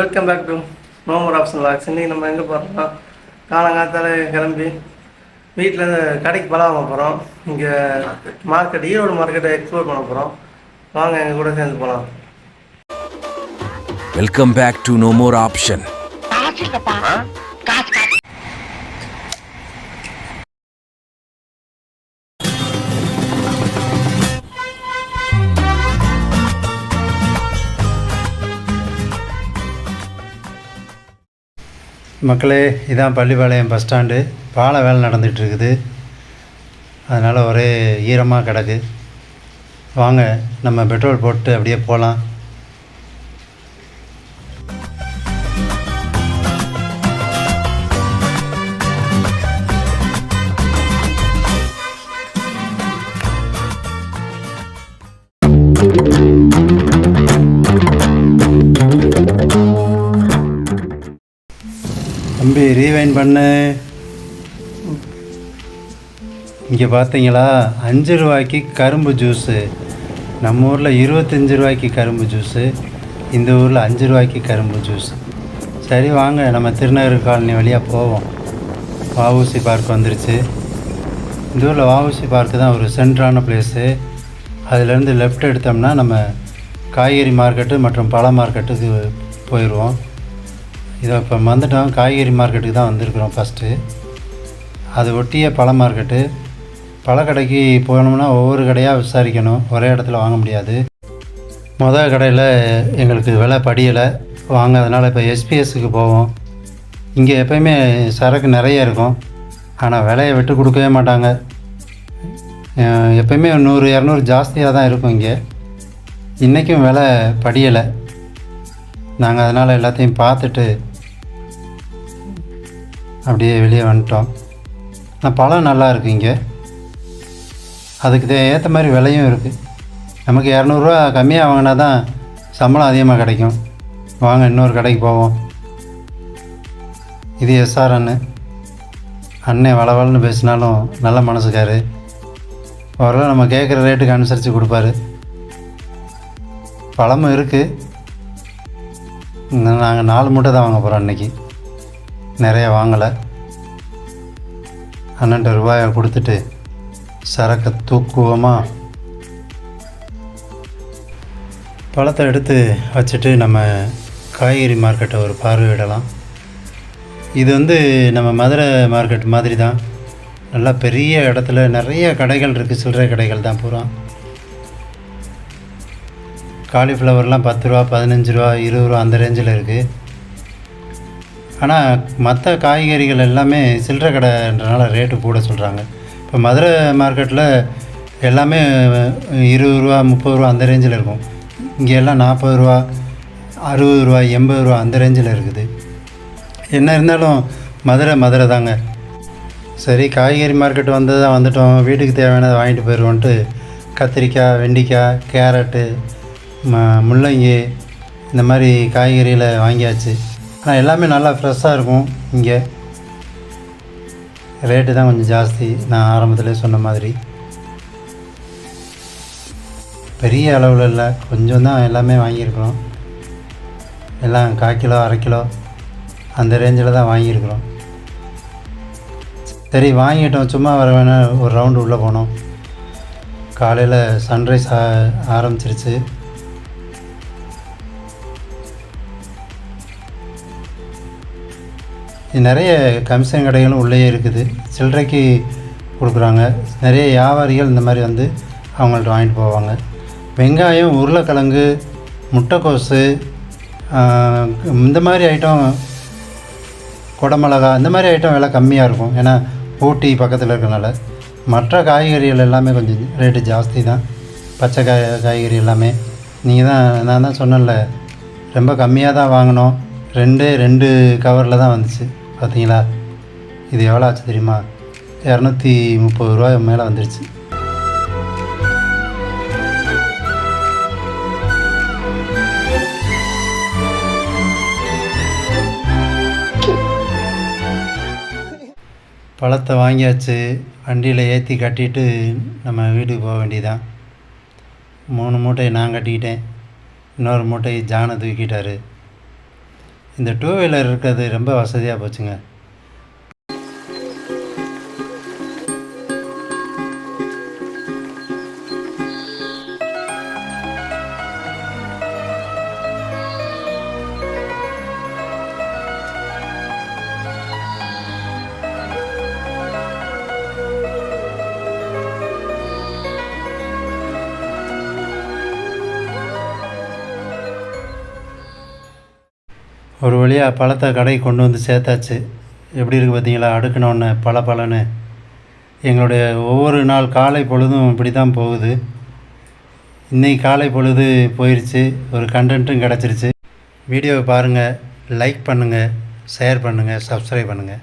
Welcome back to no more option vlogs இன்றைக்கி நம்ம எங்கே போகிறோம்னா காலங்காத்தால கிளம்பி வீட்டில் இருந்து கடைக்கு வாங்க போகிறோம் இங்கே மார்க்கெட் ஈரோடு மார்க்கெட்டை எக்ஸ்ப்ளோர் பண்ண போகிறோம் வாங்க எங்கள் கூட சேர்ந்து போகலாம் welcome back to no more option மக்களே இதான் பள்ளிப்பாளையம் பஸ் ஸ்டாண்டு. பால வேலை நடந்துகிட்டு இருக்குது அதனால் ஒரே ஈரமாக கிடக்கு. வாங்க நம்ம பெட்ரோல் போட்டு அப்படியே போகலாம் தம்பி ரீவைன் பண்ணு. இங்கே பார்த்தீங்களா அஞ்சு ரூபாய்க்கு கரும்பு ஜூஸு நம்ம ஊரில் இருபத்தஞ்சி ரூபாய்க்கு கரும்பு ஜூஸு இந்த ஊரில் அஞ்சு ரூபாய்க்கு கரும்பு ஜூஸ் சரி வாங்க. நம்ம திருநகர் காலனி வழியாக போவோம். வஉசி பார்க் வந்துருச்சு. இந்த ஊரில் வஉசி பார்க்கு தான் ஒரு சென்ட்ரான பிளேஸு அதுலேருந்து லெஃப்ட் எடுத்தோம்னா நம்ம காய்கறி மார்க்கெட்டு மற்றும் பழ மார்க்கெட்டுக்கு போயிடுவோம் இதை இப்போ வந்துட்டோம் காய்கறி மார்க்கெட்டுக்கு தான் வந்திருக்கிறோம் ஃபஸ்ட்டு அது ஒட்டிய பழ மார்க்கெட்டு. பழக்கடைக்கு போனோம்னா ஒவ்வொரு கடையாக விசாரிக்கணும். ஒரே இடத்துல வாங்க முடியாது. மொதல் கடையில் எங்களுக்கு விலை படியலை. வாங்க அதனால் இப்போ எஸ்பிஎஸ்க்கு போவோம். இங்கே எப்பயுமே சரக்கு நிறைய இருக்கும். ஆனால் விலையை விட்டு கொடுக்கவே மாட்டாங்க. எப்போயுமே எப்பயுமே நூறு இரநூறு ஜாஸ்தியாக தான் இருக்கும் இங்கே. இன்றைக்கும் விலை படியலை. நாங்கள் அதனால் எல்லாத்தையும் பார்த்துட்டு அப்படியே வெளியே வந்துட்டோம். ஆனால் பழம் நல்லா இருக்குது இங்கே. அதுக்கு ஏற்ற மாதிரி விலையும் இருக்குது நமக்கு இரநூறுவா கம்மியாக வாங்கினா தான் சம்பளம் அதிகமாக கிடைக்கும். வாங்க இன்னொரு கடைக்கு போவோம். இது எஸ்ஆர் அண்ணன் அண்ணன் வளவலன்னு பேசினாலும் நல்ல மனசுக்காரு. ஓரளவு நம்ம கேட்குற ரேட்டுக்கு அனுசரித்து கொடுப்பாரு. பழமும் இருக்குது நாங்கள் நாலு மூட்டை தான் வாங்க போகிறோம் அன்றைக்கி நிறைய வாங்கலை. பன்னெண்டு ரூபாயை கொடுத்துட்டு சரக்கை தூக்குவோமா? பழத்தை எடுத்து வச்சுட்டு நம்ம காய்கறி மார்க்கெட்டை ஒரு பார்வையிடலாம். இது வந்து நம்ம மதுரை மார்க்கெட் மாதிரி தான். நல்லா பெரிய இடத்துல நிறைய கடைகள் இருக்குது சில்லறை கடைகள் தான் பூரா. காலிஃப்ளவர்லாம் பத்து ரூபா பதினஞ்சு ரூபா இருபது ரூபா அந்த ரேஞ்சில் இருக்குது ஆனால் மற்ற காய்கறிகள் எல்லாமே சில்லறை கடைன்றனால ரேட்டு கூட சொல்கிறாங்க இப்போ மதுரை மார்க்கெட்டில் எல்லாமே இருபது ரூபா முப்பது ரூபா அந்த ரேஞ்சில் இருக்கும். இங்கே எல்லாம் நாற்பது ரூபா அறுபது ரூபா எண்பது ரூபா அந்த ரேஞ்சில் இருக்குது. என்ன இருந்தாலும் மதுரை மதுரை தாங்க. சரி காய்கறி மார்க்கெட் வந்து தான் வந்துட்டோம். வீட்டுக்கு தேவையானதை வாங்கிட்டு போயிடுவோன்ட்டு கத்திரிக்காய் வெண்டிக்காய் கேரட்டு ம முள்ளங்கி இந்த மாதிரி காய்கறியில் வாங்கியாச்சு. ஆனால் எல்லாமே நல்லா ஃப்ரெஷ்ஷாக இருக்கும். இங்கே ரேட்டு தான் கொஞ்சம் ஜாஸ்தி. நான் ஆரம்பத்தில் சொன்ன மாதிரி. பெரிய அளவில் இல்லை. கொஞ்சம் தான் எல்லாமே வாங்கியிருக்கிறோம். எல்லாம் கால் கிலோ அரை கிலோ அந்த ரேஞ்சில் தான் வாங்கியிருக்கிறோம். சரி வாங்கிட்டோம். சும்மா வர வேணால் ஒரு ரவுண்டு உள்ளே போனோம். காலையில் சன்ரைஸ் ஆ ஆரம்பிச்சிருச்சு. நிறைய கமிஷன் கடைகளும் உள்ளே இருக்குது. சில்லறைக்கு கொடுக்குறாங்க. நிறைய வியாபாரிகள் இந்த மாதிரி வந்து அவங்கள்ட்ட வாங்கிட்டு போவாங்க. வெங்காயம் உருளைக்கிழங்கு முட்டைக்கோசு இந்த மாதிரி ஐட்டம் குடமிளகா இந்த மாதிரி ஐட்டம் விலை கம்மியாக இருக்கும். ஏன்னா ஊட்டி பக்கத்தில் இருக்கனால. மற்ற காய்கறிகள் எல்லாமே கொஞ்சம் ரேட்டு ஜாஸ்தி தான். பச்சை காய் காய்கறி எல்லாமே. நீங்கள் தான் நான் தான் சொன்னேன்ல ரொம்ப கம்மியாக தான் வாங்கினோம் ரெண்டே ரெண்டு கவரில் தான் வந்துச்சு. பார்த்தீங்களா? இது எவ்வளோ ஆச்சு தெரியுமா? இரநூத்தி முப்பது ரூபாய் மேலே வந்துருச்சு. பழத்தை வாங்கியாச்சு. வண்டியில் ஏற்றி கட்டிட்டு நம்ம வீட்டுக்கு போக வேண்டியதான் மூணு மூட்டையை நான் கட்டிக்கிட்டேன். இன்னொரு மூட்டையை ஜானை தூக்கிட்டாரு. இந்த டூ வீலர் இருக்கிறது ரொம்ப வசதியாக போச்சுங்க. ஒரு வழியாக பழத்தை கடைக்கு கொண்டு வந்து சேர்த்தாச்சு. எப்படி இருக்குது பார்த்தீங்களா? அடுக்கணுன்னு பல பலன்னு எங்களுடைய ஒவ்வொரு நாள் காலை பொழுதும் இப்படி தான் போகுது. இன்றைக்கி காலை பொழுது போயிடுச்சு ஒரு கண்டென்ட்டும் கிடச்சிருச்சு. வீடியோவை பாருங்கள் லைக் பண்ணுங்கள் ஷேர் பண்ணுங்கள் சப்ஸ்கிரைப் பண்ணுங்கள்